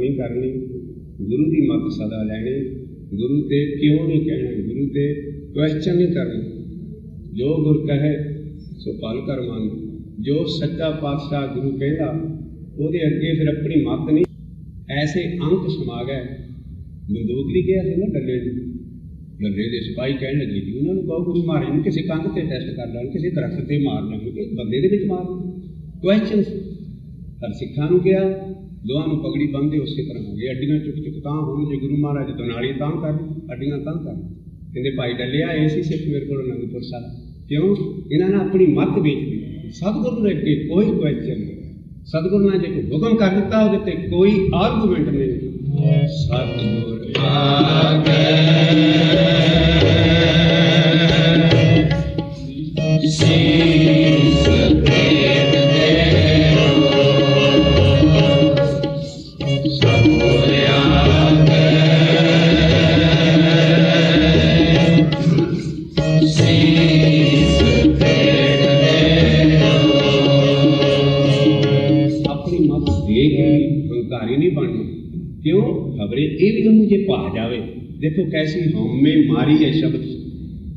ਨਹੀਂ ਕਰਨੀ ਗੁਰੂ ਦੀ ਮੱਤ ਸਦਾ ਲੈਣੀ ਗੁਰੂ ਤੇ ਕਿਉਂ ਨਹੀਂ ਕਹਿਣਾ? ਗੁਰੂ ਤੇ ਕੁਐਸਚਨ ਨਹੀਂ ਕਰਨਾ। ਜੋ ਗੁਰ ਕਹੇ, ਸੋ ਪਾਲ ਕਰ ਮੰਨ ਜੋ ਸੱਚਾ ਪਾਤਸ਼ਾਹ ਗੁਰੂ ਕਹਿੰਦਾ, ਉਹਦੇ ਅੱਗੇ ਫਿਰ ਆਪਣੀ ਮੱਤ ਨਹੀਂ। ਐਸੇ ਅੰਕ ਸਮਾ ਗਏ ਬੰਦੂਕ ਲਈ ਕਿਹਾ ਸੀ ਨਾ ਡੱਲੇ ਨੂੰ। ਡੱਲੇ ਦੇ ਸਿਪਾਹੀ ਕਹਿਣ ਲੱਗੇ, ਜੀ, ਉਹਨਾਂ ਨੂੰ ਕਹੋ ਗੁਰੂ ਮਹਾਰਾਜ ਨੂੰ ਕਿਸੇ ਕੰਧ ਤੇ ਟੈਸਟ ਕਰ ਲੈਣ, ਕਿਸੇ ਦਰਖਤ ਤੇ ਮਾਰ ਲੈਣ ਕਿ ਬੰਦੇ ਦੇ ਵਿੱਚ ਮਾਰ ਕੁਐਸਚਨ ਹਰ ਸਿੱਖਾਂ ਨੂੰ ਕਿਹਾ ਦੋਹਾਂ ਨੂੰ ਪਗੜੀ ਬੰਨ੍ਹਦੇ ਉਸੇ ਤਰ੍ਹਾਂ ਹੋ ਗਏ ਅੱਡੀਆਂ ਚੁੱਕ ਚੁੱਕ ਤਾਂ ਹੋਣ ਜੇ ਗੁਰੂ ਮਹਾਰਾਜ ਦਨਾਲੀ ਤਾਂ ਕਰ ਅੱਡੀਆਂ ਤਾਂ ਕਰ। ਕਹਿੰਦੇ ਭਾਈ ਡੱਲਿਆ ਇਹ ਸੀ ਸਿੱਖ ਮੇਰੇ ਕੋਲ ਅਨੰਦਪੁਰ ਸਾਹਿਬ। ਕਿਉਂ? ਇਹਨਾਂ ਨੇ ਆਪਣੀ ਮੱਤ ਵੇਚ ਦਿੱਤੀ। ਸਤਿਗੁਰੂ ਨੇ ਅੱਗੇ ਕੋਈ ਕੁਐਸਚਨ ਨਹੀਂ ਸਤਿਗੁਰੂ ਨੇ ਜੇ ਕੋਈ ਹੁਕਮ ਕਰ ਦਿੱਤਾ ਉਹਦੇ ਤੇ ਕੋਈ ਆਰਗੂਮੈਂਟ ਨਹੀਂ। ਸਤਿਗੁਰ ਸੀਸ ਖਬਰੇ ਇਹ ਵੀ ਉਹਨੂੰ ਜੇ ਭਾ ਜਾਵੇ, ਦੇਖੋ ਕੈਸੀ ਹਉਮੈ ਮਾਰੀ ਹੈ ਸ਼ਬਦ।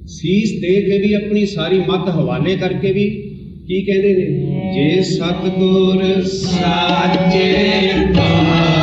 ਸੀਸ ਦੇ ਕੇ ਵੀ ਆਪਣੀ ਸਾਰੀ ਮਤ ਹਵਾਲੇ ਕਰਕੇ ਵੀ ਕੀ ਕਹਿੰਦੇ ਨੇ? ਜੇ ਸਤਗੁਰ ਸਾਚੇ ਭਾਵੇ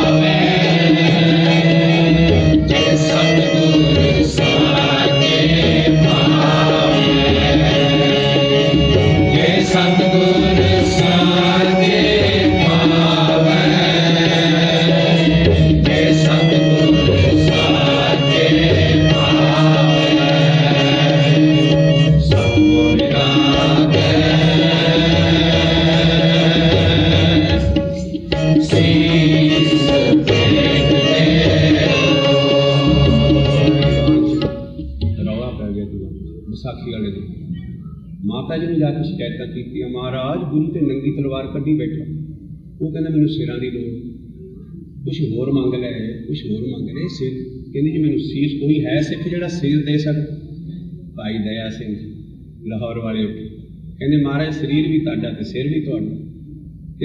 ਕੁਝ ਹੋਰ ਮੰਗ ਲੈ ਕੁਝ ਹੋਰ ਮੰਗ ਲੈ ਸਿਰ ਕਹਿੰਦੀ ਜੀ ਮੈਨੂੰ ਸੀਸ ਕੋਈ ਹੈ ਸਿੱਖ ਜਿਹੜਾ ਸਿਰ ਦੇ ਸਕਦਾ? ਭਾਈ ਦਇਆ ਸਿੰਘ ਲਾਹੌਰ ਵਾਲੇ ਉੱਠੇ। ਕਹਿੰਦੇ ਮਹਾਰਾਜ ਸਰੀਰ ਵੀ ਤੁਹਾਡਾ ਤੇ ਸਿਰ ਵੀ ਤੁਹਾਡਾ।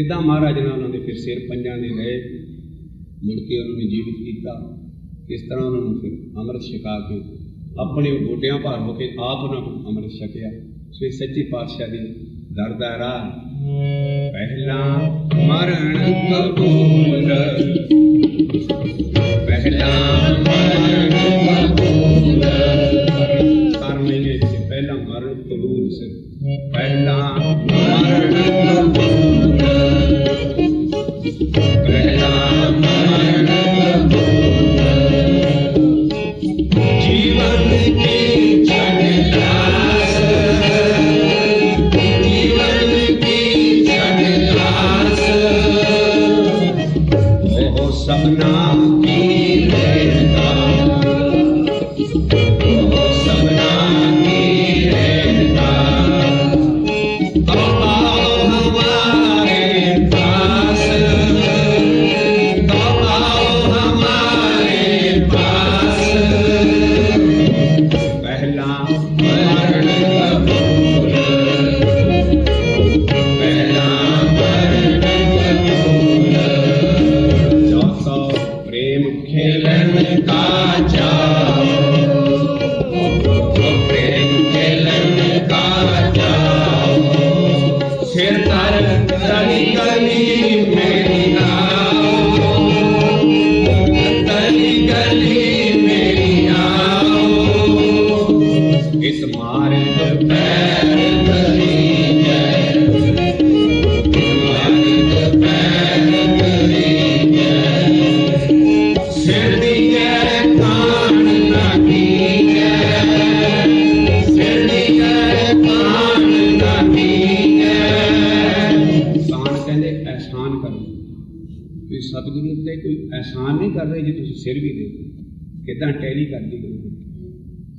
ਇਦਾਂ ਮਹਾਰਾਜ ਨਾਲ ਉਹਨਾਂ ਦੇ ਫਿਰ ਸਿਰ ਪੰਜਾਂ ਦੇ ਗਏ ਮੁੜ ਕੇ ਉਹਨਾਂ ਨੇ ਜੀਵਿਤ ਕੀਤਾ। ਇਸ ਤਰ੍ਹਾਂ ਉਹਨਾਂ ਨੂੰ ਫਿਰ ਅੰਮ੍ਰਿਤ ਛਕਾ ਕੇ ਆਪਣੇ ਗੋਡਿਆਂ ਭਾਰ ਹੋ ਕੇ ਆਪ ਉਹਨਾਂ ਨੂੰ ਅੰਮ੍ਰਿਤ ਛਕਿਆ। ਸੋ ਇਹ ਸੱਚੀ ਪਾਤਸ਼ਾਹ ਦੀ ਦਰ ਦਾ ਰਾਹ ਪਹਿਲਾ ਮਰਨ ਕਬੂਲ। ਪਹਿਲਾ ਮਰਨ ਕਬੂਲ। ਕਰਨੇ ਨੇ ਪਹਿਲਾ ਮਰਨ ਕਬੂਲ ਸੇ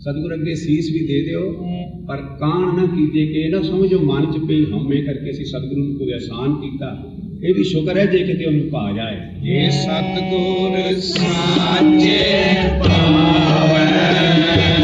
ਸਤਿਗੁਰ ਅੱਗੇ ਸੀਸ ਵੀ ਦੇ ਦਿਓ, ਪਰ ਕਾਣ ਨਾ ਕੀਤੇ ਕਿ ਇਹ ਨਾ ਸਮਝੋ ਮਨ ਚ ਪਈ ਹਉਮੈ ਕਰਕੇ ਅਸੀਂ ਸਤਿਗੁਰੂ ਨੂੰ ਕੋਈ ਐਹਸਾਨ ਕੀਤਾ। ਇਹ ਵੀ ਸ਼ੁਕਰ ਹੈ ਜੇ ਕਿਤੇ ਉਹਨੂੰ ਪਾ ਜਾਏ। ਇਹ ਸਤਿਗੁਰ ਸਾਚੇ ਪਾਵੈ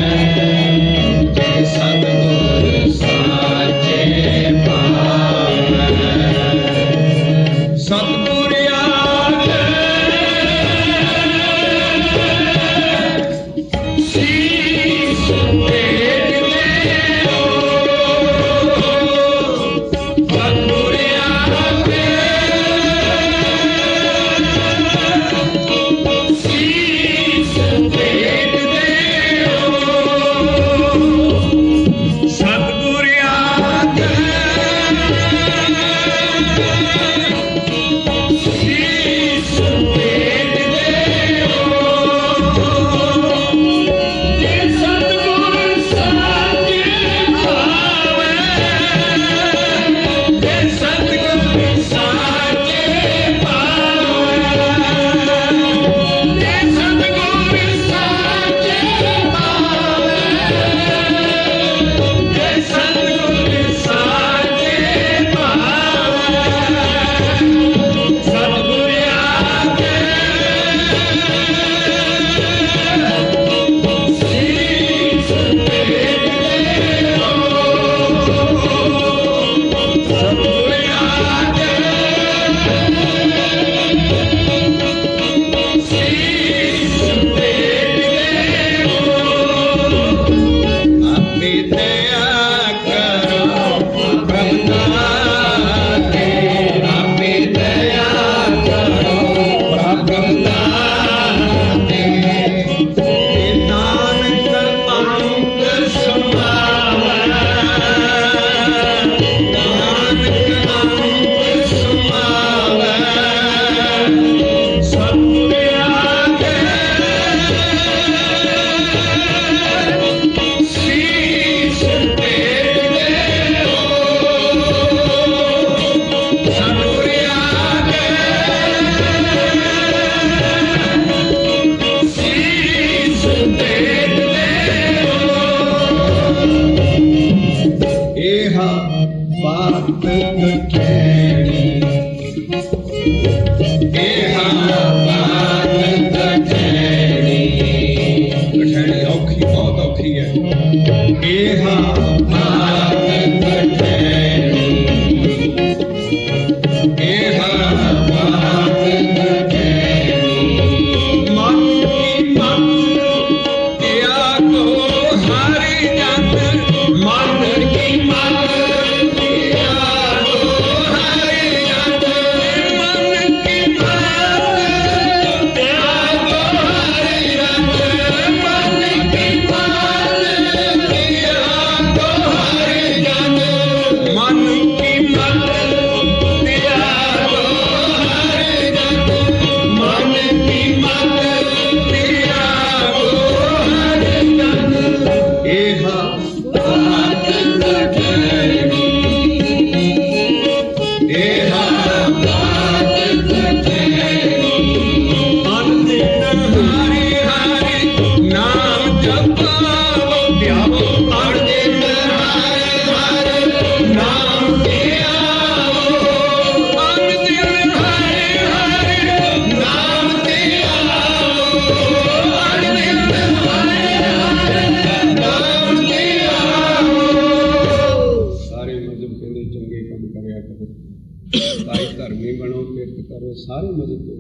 ਕਰੋ ਸਾਰੇ ਮਜ਼ੇ ਕਰੋ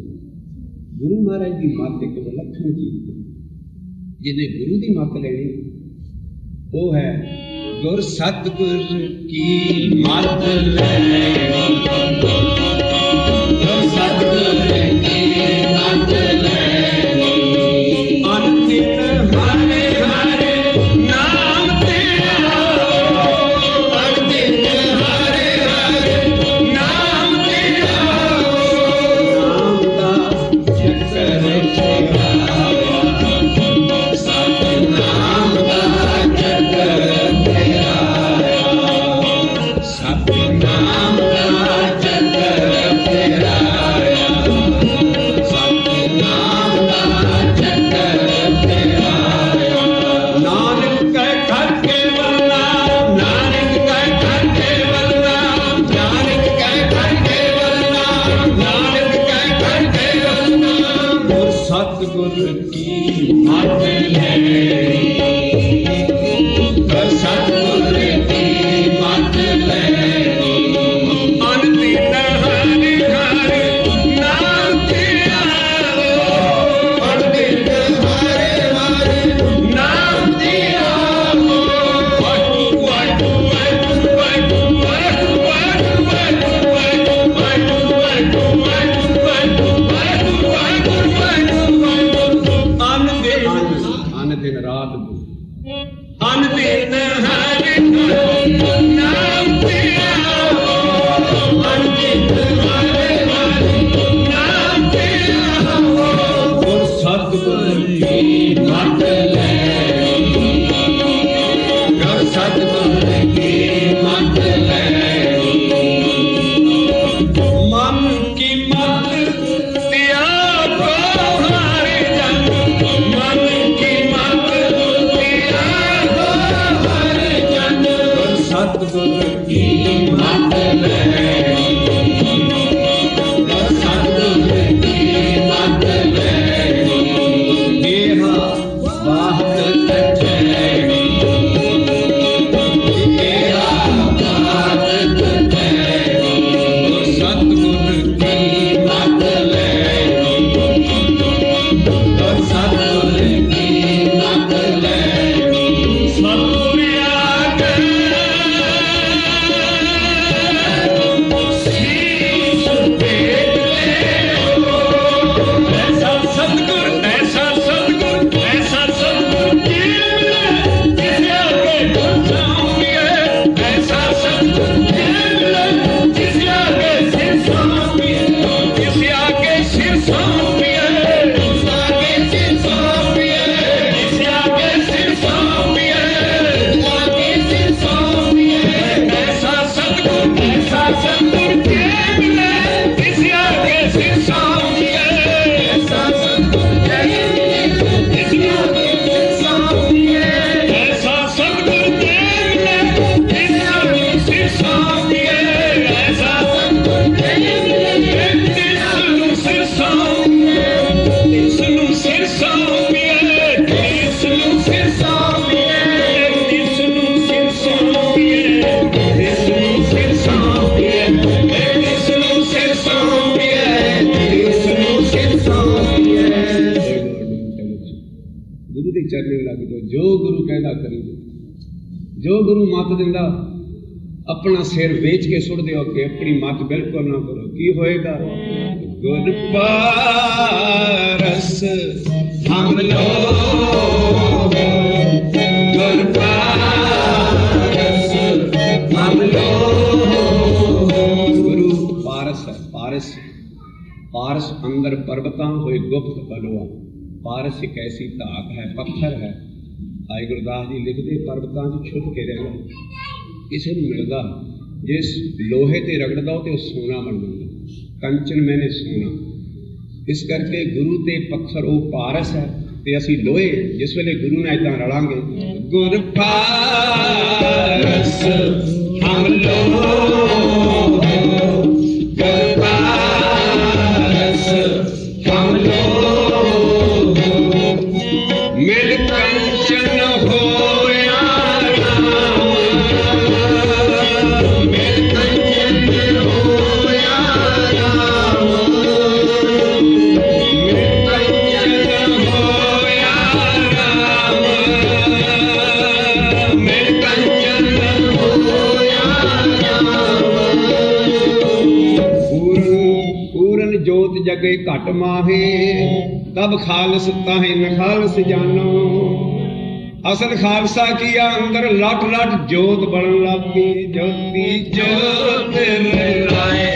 ਗੁਰੂ ਮਹਾਰਾਜ ਦੀ ਮੱਤ ਇੱਕ ਵਿਲੱਖਣ ਚੀਜ਼ ਹੈ। ਜਿਹਨੇ ਗੁਰੂ ਦੀ ਮੱਤ ਲੈਣੀ, ਉਹ ਹੈ ਗੁਰ ਸਤਗੁਰ ਕੀ ਮੱਤ ਲੈਣੀ। ਗੁਰ ਸਤਗੁਰ ਸਤਿਗੁਰ ਕੀ ਮਤ ਲੈਣੀ ਦਿਨ ਰਾਤ Absolutely. ਚਰਨੇ ਲੱਗ ਜਾਓ ਜੋ ਗੁਰੂ ਕਹਿੰਦਾ ਕਰੀ ਜੋ ਗੁਰੂ ਮੱਤ ਦਿੰਦਾ, ਆਪਣਾ ਸਿਰ ਵੇਚ ਕੇ ਸੁੱਟ ਦਿਓ ਕਿ ਆਪਣੀ ਮੱਤ ਬਿਲਕੁਲ ਨਾ ਕਰੋ। ਕੀ ਹੋਏਗਾ? ਗੁਰ ਪਾਰਸ ਹਮ ਲੋਗ ਗੁਰ ਪਾਰਸ ਹਮ ਲੋਗ। ਗੁਰੂ ਪਾਰਸ ਪਾਰਸ। ਪਾਰਸ ਅੰਦਰ ਪਰਬਤਾਂ ਹੋਏ ਗੁਪਤ ਬਲਵਾ। ਪਾਰਸ ਇੱਕ ਐਸੀ ਧਾਤ ਹੈ, ਪੱਥਰ ਹੈ। ਆਈ ਗੁਰਦਾਸ ਜੀ ਲਿਖਦੇ ਪਰਬਤਾਂ 'ਚ ਛੁਪ ਕੇ ਰਹਿਣਾ ਕਿਸੇ ਨੂੰ ਮਿਲਦਾ ਜਿਸ ਲੋਹੇ ਤੇ ਰਗੜਦਾ ਉਹ ਤੇ ਉਹ ਸੋਨਾ ਬਣ ਜਾਂਦਾ। ਕੰਚਨ ਮੈਨੇ ਸੋਨਾ। ਇਸ ਕਰਕੇ ਗੁਰੂ ਤੇ ਪੱਥਰ, ਉਹ ਪਾਰਸ ਹੈ ਤੇ ਅਸੀਂ ਲੋਹੇ ਜਿਸ ਵੇਲੇ ਗੁਰੂ ਨਾਲ ਇਦਾਂ ਰਲਾਂਗੇ, ਗੁਰ ਪਾਰਸ, ਹਮ ਲੋਗ ਜਗੇ ਮਾਹੇ, ਤਬ ਖਾਲਸ ਤਾਹੇ ਨ ਖਾਲਸ ਜਾਨੋ ਅਸਲ ਖਾਲਸਾ ਕੀਆ ਅੰਦਰ ਲਟ ਲਟ ਜੋਤ ਬਣਨ ਲੱਗੀ ਜੋਤੀ ਜੋਤ ਰੇ